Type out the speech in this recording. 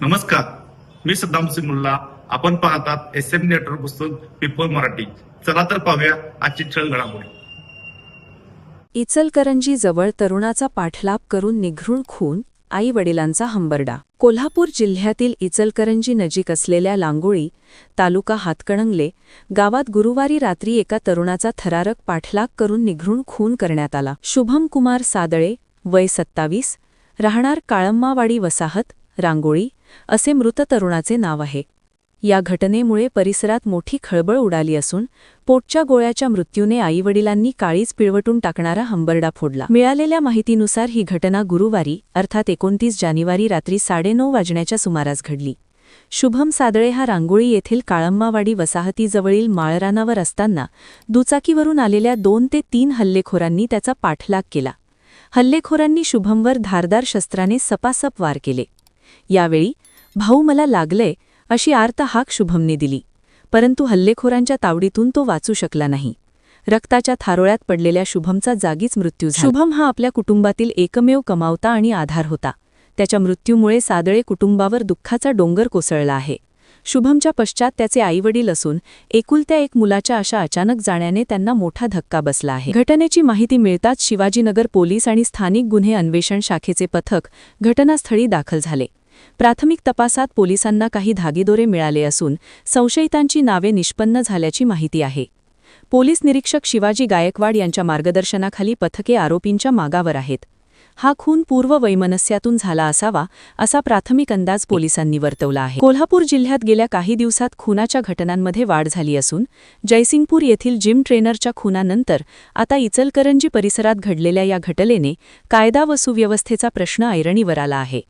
नमस्कार. मी सद्दाम सिमुल्ला आपण पाहतात एस एम नेटवर्क पुस्तक पिपल मराठी. चला तर पाहूया आजची ठळ घडामोडी. इचलकरंजी जवळ तरुणाचा पाठलाप करून निघृण खून आई वडिलांचा हंबरडा. कोल्हापूर जिल्ह्यातील इचलकरंजी नजीक असलेल्या लांगोळी तालुका हातकणंगले गावात गुरुवारी रात्री एका तरुणाचा थरारक पाठलाग करून निघृण खून करण्यात आला. शुभम कुमार सादळे वय सत्तावीस राहणार काळम्मावाडी वसाहत रांगोळी असे मृत तरुणाचे नाव आहे. या घटनेमुळे परिसरात मोठी खळबळ उडाली असून पोटच्या गोळ्याच्या मृत्यूने आईवडिलांनी काळीच पिळवटून टाकणारा हंबरडा फोडला. मिळालेल्या माहितीनुसार ही घटना गुरुवारी अर्थात एकोणतीस जानेवारी रात्री साडेनऊ वाजण्याच्या सुमारास घडली. शुभम सादळे हा रांगोळी येथील काळंबावाडी वसाहतीजवळील माळरानावर असताना दुचाकीवरून आलेल्या दोन ते तीन हल्लेखोरांनी त्याचा पाठलाग केला. हल्लेखोरांनी शुभमवर धारदार शस्त्राने सपासप वार केले. यावेळी भाऊ मला लागलंय अशी आर्त हाक शुभमने दिली. परंतु हल्लेखोरांच्या तावडीतून तो वाचू शकला नाही. रक्ताच्या थारोळ्यात पडलेल्या शुभमचा जागीच मृत्यू शुभम हा आपल्या कुटुंबातील एकमेव कमावता आणि आधार होता. त्याच्या मृत्यूमुळे सादळे कुटुंबावर दुःखाचा डोंगर कोसळला आहे. शुभमच्या पश्चात त्याचे आईवडील असून एकुलत्या एक मुलाच्या अशा अचानक जाण्याने त्यांना मोठा धक्का बसला आहे. घटनेची माहिती मिळताच शिवाजीनगर पोलीस आणि स्थानिक गुन्हे अन्वेषण शाखेचे पथक घटनास्थळी दाखल झाले. प्राथमिक तपासात पोलिसांना काही धागेदोरे मिळाले असून संशयितांची नावे निष्पन्न झाल्याची माहिती आहे. पोलीस निरीक्षक शिवाजी गायकवाड यांच्या मार्गदर्शनाखाली पथके आरोपींच्या मागावर आहेत. हा खून पूर्व वैमनस्यातून झाला असावा असा प्राथमिक अंदाज पोलिसांनी वर्तवला आहे. कोल्हापूर जिल्ह्यात गेल्या काही दिवसात खुनाच्या घटनांमध्ये वाढ झाली असून जयसिंगपूर येथील जिम ट्रेनरच्या खुनानंतर आता इचलकरंजी परिसरात घडलेल्या या घटनेने कायदा व सुव्यवस्थेचा प्रश्न ऐरणीवर आला आहे.